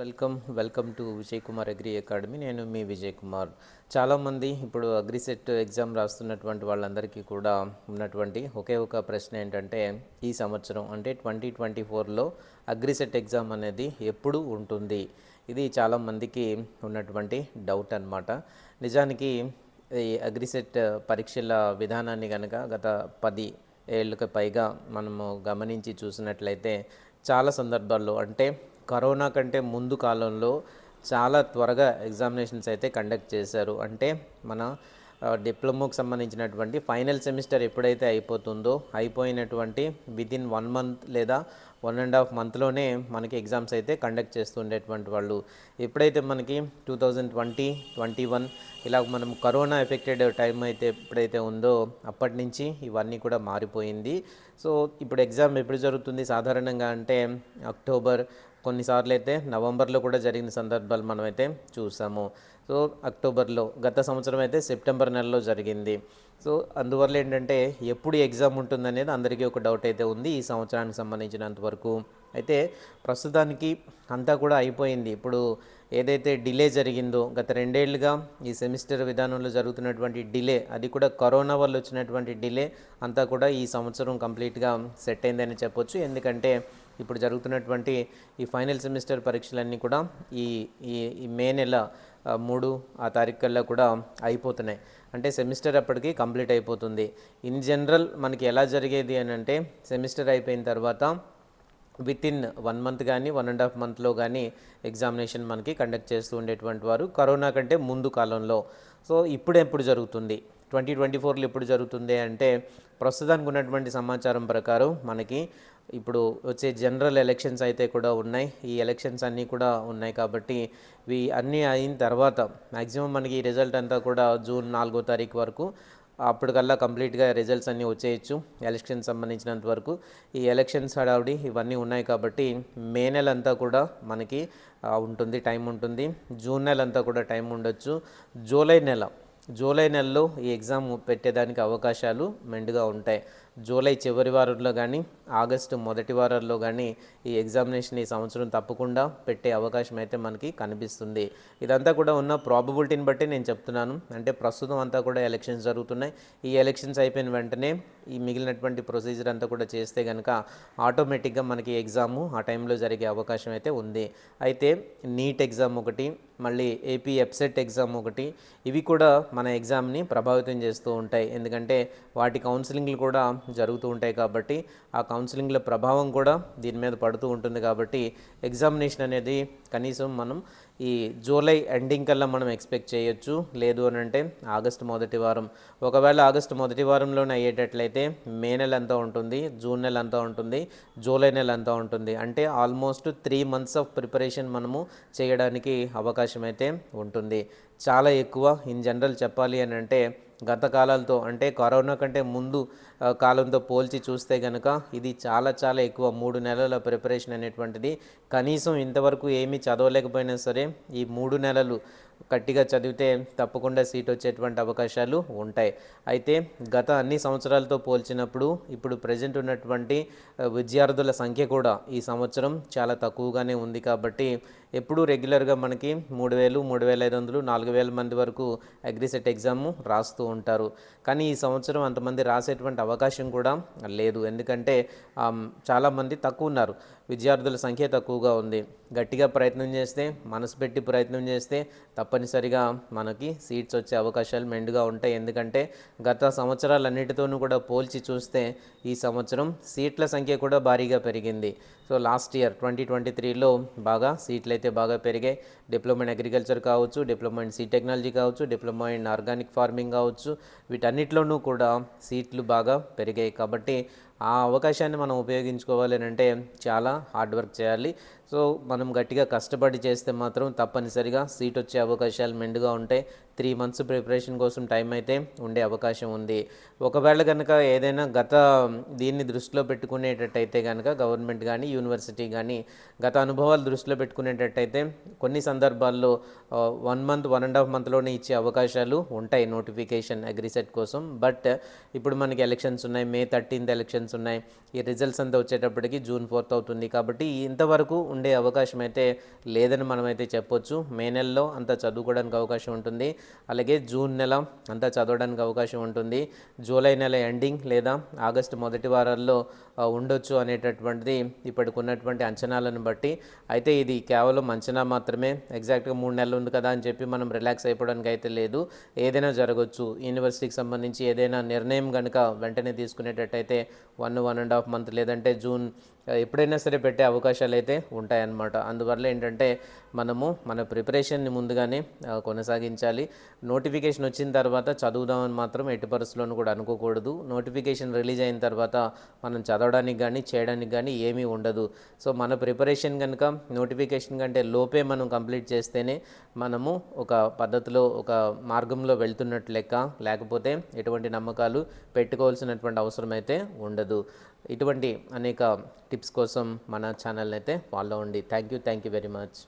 Welcome welcome to Vijay Kumar agri academy. నేను మీ విజయ్ కుమార్ చాలామంది ఇప్పుడు అగ్రిసెట్ ఎగ్జామ్ రాస్తున్నటువంటి వాళ్ళందరికీ కూడా ఉన్నటువంటి ఒకే ఒక ప్రశ్న ఏంటంటే ఈ సంవత్సరం అంటే ట్వంటీ ట్వంటీ ఫోర్లో అగ్రిసెట్ ఎగ్జామ్ అనేది ఎప్పుడు ఉంటుంది? ఇది చాలామందికి ఉన్నటువంటి డౌట్ అన్నమాట. నిజానికి ఈ అగ్రిసెట్ పరీక్షల విధానాన్ని కనుక గత పది ఏళ్ళకి పైగా మనము గమనించి చూసినట్లయితే చాలా సందర్భాల్లో అంటే కరోనా కంటే ముందు కాలంలో చాలా త్వరగా ఎగ్జామినేషన్స్ అయితే కండక్ట్ చేశారు. అంటే మన డిప్లొమాకు సంబంధించినటువంటి ఫైనల్ సెమిస్టర్ ఎప్పుడైతే అయిపోతుందో అయిపోయినటువంటి విదిన్ వన్ మంత్ లేదా వన్ అండ్ హాఫ్ మంత్లోనే మనకి ఎగ్జామ్స్ అయితే కండక్ట్ చేస్తుండేటువంటి వాళ్ళు. ఎప్పుడైతే మనకి two thousand twenty twenty one ఇలా మనం కరోనా ఎఫెక్టెడ్ టైం అయితే ఎప్పుడైతే ఉందో అప్పటి నుంచి ఇవన్నీ కూడా మారిపోయింది. సో ఇప్పుడు ఎగ్జామ్ ఎప్పుడు జరుగుతుంది? సాధారణంగా అంటే అక్టోబర్ కొన్నిసార్లు అయితే నవంబర్లో కూడా జరిగిన సందర్భాలు మనమైతే చూసాము. సో అక్టోబర్లో గత సంవత్సరం అయితే సెప్టెంబర్ నెలలో జరిగింది. సో అందువల్ల ఏంటంటే ఎప్పుడు ఎగ్జామ్ ఉంటుందనేది అందరికీ ఒక డౌట్ అయితే ఉంది. ఈ సంవత్సరానికి సంబంధించినంత వరకు అయితే ప్రస్తుతానికి అంతా కూడా అయిపోయింది. ఇప్పుడు ఏదైతే డిలే జరిగిందో గత రెండేళ్ళుగా ఈ సెమిస్టర్ విధానంలో జరుగుతున్నటువంటి డిలే అది కూడా కరోనా వల్ల వచ్చినటువంటి డిలే అంతా కూడా ఈ సంవత్సరం కంప్లీట్గా సెట్ అయిందని చెప్పొచ్చు. ఎందుకంటే ఇప్పుడు జరుగుతున్నటువంటి ఈ ఫైనల్ సెమిస్టర్ పరీక్షలన్నీ కూడా ఈ ఈ మే నెల మూడు ఆ తారీఖు కల్లా కూడా అయిపోతున్నాయి. అంటే సెమిస్టర్ అప్పటికి కంప్లీట్ అయిపోతుంది. ఇన్ జనరల్ మనకి ఎలా జరిగేది అని అంటే సెమిస్టర్ అయిపోయిన తర్వాత విత్ ఇన్ వన్ మంత్ కానీ వన్ అండ్ హాఫ్ మంత్లో కానీ ఎగ్జామినేషన్ మనకి కండక్ట్ చేస్తూ ఉండేటువంటి వారు కరోనా కంటే ముందు కాలంలో. సో ఇప్పుడు ఎప్పుడు జరుగుతుంది? ట్వంటీ ట్వంటీ ఫోర్లో ఎప్పుడు జరుగుతుంది అంటే ప్రస్తుతానికి ఉన్నటువంటి సమాచారం ప్రకారం మనకి ఇప్పుడు వచ్చే జనరల్ ఎలక్షన్స్ అయితే కూడా ఉన్నాయి. ఈ ఎలక్షన్స్ అన్నీ కూడా ఉన్నాయి కాబట్టి ఇవి అన్నీ అయిన తర్వాత మ్యాక్సిమం మనకి ఈ రిజల్ట్ అంతా కూడా జూన్ నాలుగో తారీఖు వరకు అప్పటికల్లా కంప్లీట్గా రిజల్ట్స్ అన్నీ వచ్చేయచ్చు. ఎలక్షన్ సంబంధించినంత వరకు ఈ ఎలక్షన్స్ హడావుడి ఇవన్నీ ఉన్నాయి కాబట్టి మే నెల అంతా కూడా మనకి ఉంటుంది టైం ఉంటుంది. జూన్ నెల అంతా కూడా టైం ఉండొచ్చు. జూలై నెల జూలై నెలలో ఈ ఎగ్జామ్ పెట్టేదానికి అవకాశాలు మెండుగా ఉంటాయి. జూలై చివరి వారంలో కానీ ఆగస్టు మొదటి వారాల్లో కానీ ఈ ఎగ్జామినేషన్ ఈ సంవత్సరం తప్పకుండా పెట్టే అవకాశం అయితే మనకి కనిపిస్తుంది. ఇదంతా కూడా ఉన్న ప్రాబబిలిటీని బట్టి నేను చెప్తున్నాను. అంటే ప్రస్తుతం అంతా కూడా ఎలక్షన్స్ జరుగుతున్నాయి. ఈ ఎలక్షన్స్ అయిపోయిన వెంటనే ఈ మిగిలినటువంటి ప్రొసీజర్ అంతా కూడా చేస్తే కనుక ఆటోమేటిక్గా మనకి ఎగ్జాము ఆ టైంలో జరిగే అవకాశం అయితే ఉంది. అయితే నీట్ ఎగ్జామ్ ఒకటి మళ్ళీ ఏపీ ఎప్సెట్ ఎగ్జామ్ ఒకటి. ఇవి కూడా మన ఎగ్జామ్ని ప్రభావితం చేస్తూ ఉంటాయి. ఎందుకంటే వాటి కౌన్సిలింగ్లు కూడా జరుగుతూ ఉంటాయి కాబట్టి ఆ కౌన్సిలింగ్ల ప్రభావం కూడా దీని మీద పడుతూ ఉంటుంది కాబట్టి ఎగ్జామినేషన్ అనేది కనీసం మనం ఈ జూలై ఎండింగ్ కల్లా మనం ఎక్స్పెక్ట్ చేయొచ్చు. లేదు అని అంటే ఆగస్టు మొదటి వారం. ఒకవేళ ఆగస్టు మొదటి వారంలోనే అయ్యేటట్లయితే మే నెల అంతా ఉంటుంది జూన్ నెల అంతా ఉంటుంది జూలై నెల అంతా ఉంటుంది. అంటే almost three months of preparation మనము చేయడానికి అవకాశం అయితే ఉంటుంది. చాలా ఎక్కువ ఇన్ జనరల్ చెప్పాలి అని అంటే గత కాలాలతో అంటే కరోనా కంటే ముందు కాలంతో పోల్చి చూస్తే కనుక ఇది చాలా చాలా ఎక్కువ మూడు నెలల ప్రిపరేషన్ అనేటువంటిది. కనీసం ఇంతవరకు ఏమీ చదవలేకపోయినా సరే ఈ మూడు నెలలు గట్టిగా చదివితే తప్పకుండా సీట్ వచ్చేటువంటి అవకాశాలు ఉంటాయి. అయితే గత అన్ని సంవత్సరాలతో పోల్చినప్పుడు ఇప్పుడు ప్రజెంట్ ఉన్నటువంటి విద్యార్థుల సంఖ్య కూడా ఈ సంవత్సరం చాలా తక్కువగానే ఉంది కాబట్టి ఎప్పుడూ రెగ్యులర్గా మనకి మూడు వేలు మూడు వేల ఐదు వందలు నాలుగు వేల మంది వరకు అగ్రిసెట్ ఎగ్జామ్ రాస్తూ ఉంటారు. కానీ ఈ సంవత్సరం అంతమంది రాసేటువంటి అవకాశం కూడా లేదు. ఎందుకంటే చాలామంది తక్కువ ఉన్నారు. విద్యార్థుల సంఖ్య తక్కువగా ఉంది. గట్టిగా ప్రయత్నం చేస్తే మనసు పెట్టి ప్రయత్నం చేస్తే తప్పనిసరిగా మనకి సీట్స్ వచ్చే అవకాశాలు మెండుగా ఉంటాయి. ఎందుకంటే గత సంవత్సరాలన్నిటితోనూ కూడా పోల్చి చూస్తే ఈ సంవత్సరం సీట్ల సంఖ్య కూడా భారీగా పెరిగింది. So last year twenty twenty త్రీలో బాగా సీట్లు అయితే బాగా పెరిగాయి. డిప్లొమా ఇన్ అగ్రికల్చర్ కావచ్చు డిప్లొమా ఇన్ సీ టెక్నాలజీ కావచ్చు డిప్లొమా ఇన్ ఆర్గానిక్ ఫార్మింగ్ కావచ్చు వీటన్నిటిలోనూ కూడా సీట్లు బాగా పెరిగాయి. కాబట్టి ఆ అవకాశాన్ని మనం ఉపయోగించుకోవాలి అని అంటే చాలా హార్డ్ వర్క్ చేయాలి. సో మనం గట్టిగా కష్టపడి చేస్తే మాత్రం తప్పనిసరిగా సీట్ వచ్చే అవకాశాలు మెండుగా ఉంటాయి త్రీ మంత్స్ ప్రిపరేషన్ కోసం టైం అయితే ఉండే అవకాశం ఉంది. ఒకవేళ కనుక ఏదైనా గత దీన్ని దృష్టిలో పెట్టుకునేటట్టయితే కనుక గవర్నమెంట్ కానీ యూనివర్సిటీ కానీ గత అనుభవాలు దృష్టిలో పెట్టుకునేటట్టయితే కొన్ని సందర్భాల్లో one month one and half మంత్లోనే ఇచ్చే అవకాశాలు ఉంటాయి నోటిఫికేషన్ అగ్రిసెట్ కోసం. బట్ ఇప్పుడు మనకి ఎలక్షన్స్ ఉన్నాయి మే థర్టీన్త్ ఎలక్షన్స్ ఉన్నాయి. ఈ రిజల్ట్స్ అంతా వచ్చేటప్పటికి జూన్ ఫోర్త్ అవుతుంది. కాబట్టి ఇంతవరకు ఉండే అవకాశం అయితే లేదని మనమైతే చెప్పొచ్చు. మే నెలలో అంతా చదువుకోవడానికి అవకాశం ఉంటుంది. అలాగే జూన్ నెల అంతా చదవడానికి అవకాశం ఉంటుంది. జూలై నెల ఎండింగ్ లేదా ఆగస్టు మొదటి వారాల్లో ఉండొచ్చు అనేటటువంటిది ఇప్పటికి ఉన్నటువంటి అంచనాలను బట్టి. అయితే ఇది కేవలం అంచనా మాత్రమే. ఎగ్జాక్ట్గా మూడు నెలలు ఉంది కదా అని చెప్పి మనం రిలాక్స్ అయిపోవడానికి అయితే లేదు. ఏదైనా జరగవచ్చు యూనివర్సిటీకి సంబంధించి ఏదైనా నిర్ణయం కనుక వెంటనే తీసుకునేటట్టయితే one one and half month లేదంటే జూన్ ఎప్పుడైనా సరే పెట్టే అవకాశాలు అయితే ఉంటాయన్నమాట. అందువల్ల ఏంటంటే మనము మన ప్రిపరేషన్ని ముందుగానే కొనసాగించాలి. నోటిఫికేషన్ వచ్చిన తర్వాత చదువుదామని మాత్రం ఎట్టి పరిస్థితుల్లోనూ కూడా అనుకోకూడదు. నోటిఫికేషన్ రిలీజ్ అయిన తర్వాత మనం చదవడానికి కానీ చేయడానికి కానీ ఏమీ ఉండదు. సో మన ప్రిపరేషన్ కనుక నోటిఫికేషన్ కంటే లోపే మనం కంప్లీట్ చేస్తేనే మనము ఒక పద్ధతిలో ఒక మార్గంలో వెళ్తున్నట్టు లెక్క లేకపోతే ఎటువంటి నమ్మకాలు పెట్టుకోవాల్సినటువంటి అవసరం అయితే ఉండదు. ఇటువంటి అనేక టిప్స్ కోసం మన ఛానల్ని అయితే ఫాలో అండి thank you thank you very much